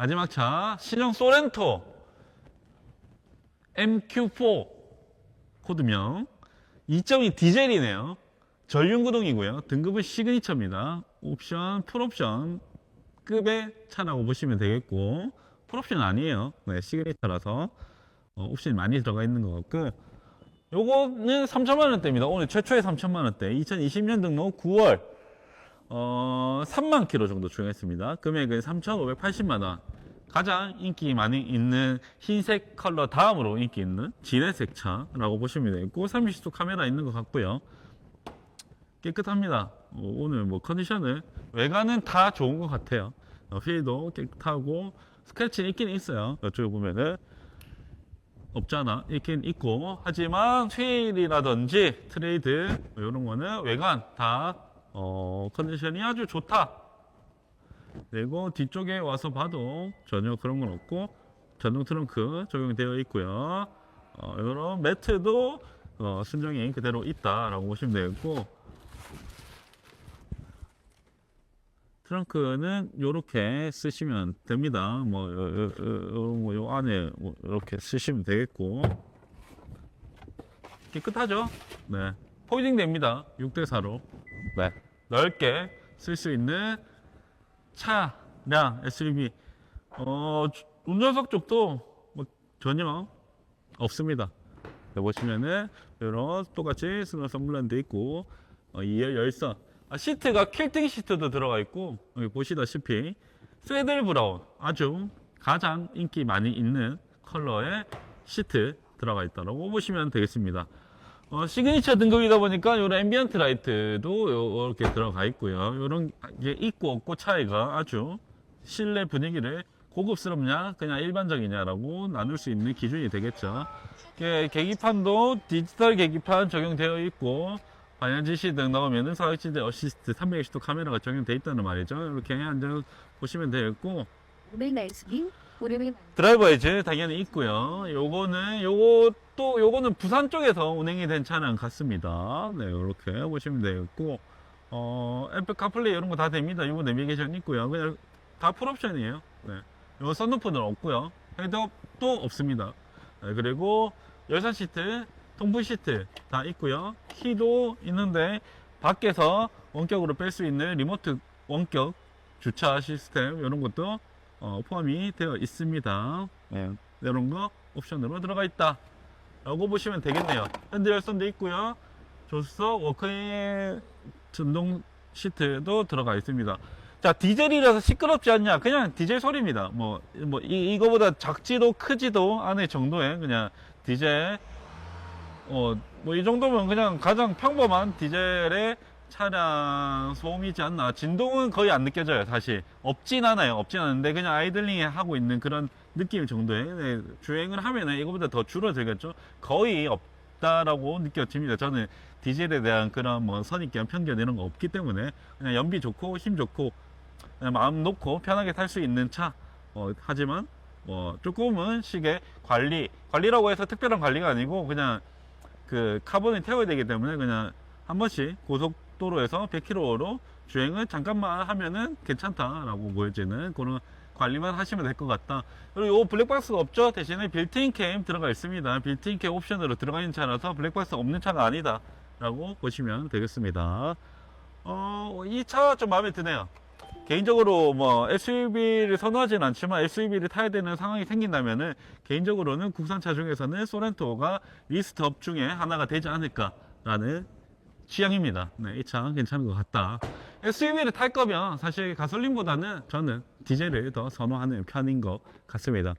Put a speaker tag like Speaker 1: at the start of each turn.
Speaker 1: 마지막 차 신형 소렌토 MQ4 코드명 2.2 디젤이네요. 전륜구동이고요. 등급은 시그니처입니다. 옵션, 풀옵션 급의 차라고 보시면 되겠고 풀옵션 아니에요. 네, 시그니처라서 어, 옵션이 많이 들어가 있는 것 같고 요거는 3천만 원대입니다. 오늘 최초의 3천만 원대. 2020년 등록 9월 어, 3만 킬로 정도 주행했습니다. 금액은 3,580만 원. 가장 인기 많이 있는 흰색 컬러 다음으로 인기 있는 진해색 차라고 보시면 되겠고 30도 카메라 있는 것 같고요. 깨끗합니다. 어, 오늘 뭐 컨디션은 외관은 다 좋은 것 같아요. 어, 휠도 깨끗하고 스크래치 있긴 있어요. 이쪽에 보면은 없잖아. 있긴 있고 하지만 휠이라든지 트레이드 이런 거는 외관 다 어, 컨디션이 아주 좋다. 그리고 뒤쪽에 와서 봐도 전혀 그런 건 없고 전동 트렁크 적용되어 있고요. 어, 이런 매트도 어, 순정이 그대로 있다라고 보시면 되겠고 트렁크는 이렇게 쓰시면 됩니다. 뭐, 요, 요, 요, 뭐, 요 안에 뭐 이렇게 쓰시면 되겠고. 깨끗하죠? 네. 포이딩 됩니다. 6대4로. 네. 넓게 쓸 수 있는 차량 SUV. 어, 주- 운전석 쪽도 뭐 전혀 없습니다. 네, 보시면은 이런 똑같이 스노 선블랜드 있고 어, 2열 열선 아, 시트가 퀼팅 시트도 들어가 있고 여기 보시다시피 스웨들 브라운 아주 가장 인기 많이 있는 컬러의 시트 들어가 있다고 보시면 되겠습니다. 어, 시그니처 등급이다 보니까 이런 앰비언트 라이트도 이렇게 들어가 있고요. 이런 게 있고 없고 차이가 아주 실내 분위기를 고급스럽냐 그냥 일반적이냐라고 나눌 수 있는 기준이 되겠죠. 예, 계기판도 디지털 계기판 적용되어 있고 방향 지시 등 나오면은 사각지대 어시스트 360도 카메라가 적용되어 있다는 말이죠. 이렇게 앉아 보시면 되겠고
Speaker 2: 오르맹 날스기 오르맹
Speaker 1: 드라이버 에즈 당연히 있고요. 요거는 요것도 요거는 부산 쪽에서 운행이 된 차량 같습니다. 네, 이렇게 보시면 되겠고 어, 애플 카플레이 이런 거 다 됩니다. 요거 내비게이션 있고요. 그냥 다 풀옵션이에요. 네. 요 선루프는 없고요. 헤드업도 없습니다. 네, 그리고 열선 시트, 통풍 시트 다 있고요. 키도 있는데 밖에서 원격으로 뺄 수 있는 리모트 원격 주차 시스템 이런 것도 어, 포함이 되어 있습니다. 네, 이런 거 옵션으로 들어가 있다. 라고 보시면 되겠네요. 핸드 열선도 있고요. 조수석 워크인 전동 시트도 들어가 있습니다. 자, 디젤이라서 시끄럽지 않냐? 그냥 디젤 소리입니다. 뭐, 뭐, 이, 이거보다 작지도 크지도 않을 정도의 그냥 디젤, 어, 뭐, 이 정도면 그냥 가장 평범한 디젤의 차량 소음이지 않나. 진동은 거의 안 느껴져요, 사실. 없진 않아요. 없진 않은데, 그냥 아이들링 하고 있는 그런 느낌 정도의, 네, 주행을 하면은 이거보다 더 줄어들겠죠? 거의 없다라고 느껴집니다. 저는 디젤에 대한 그런 뭐 선입견, 편견 이런 거 없기 때문에 그냥 연비 좋고 힘 좋고 마음 놓고 편하게 탈 수 있는 차. 어, 하지만 뭐 조금은 식의 관리, 관리라고 해서 특별한 관리가 아니고 그냥 그 카본을 태워야 되기 때문에 그냥 한 번씩 고속 도로에서 100km로 주행을 잠깐만 하면은 괜찮다라고 보여지는 그런 관리만 하시면 될 것 같다. 그리고 요 블랙박스가 없죠. 대신에 빌트인 캠 들어가 있습니다. 빌트인 캠 옵션으로 들어가 있는 차라서 블랙박스 없는 차가 아니다. 라고 보시면 되겠습니다. 어, 이 차 좀 마음에 드네요. 개인적으로 뭐 SUV를 선호하진 않지만 SUV를 타야 되는 상황이 생긴다면은 개인적으로는 국산차 중에서는 소렌토가 리스트업 중에 하나가 되지 않을까 라는 취향입니다. 네, 이 차 괜찮은 것 같다. SUV를 탈 거면 사실 가솔린보다는 저는 디젤을 더 선호하는 편인 것 같습니다.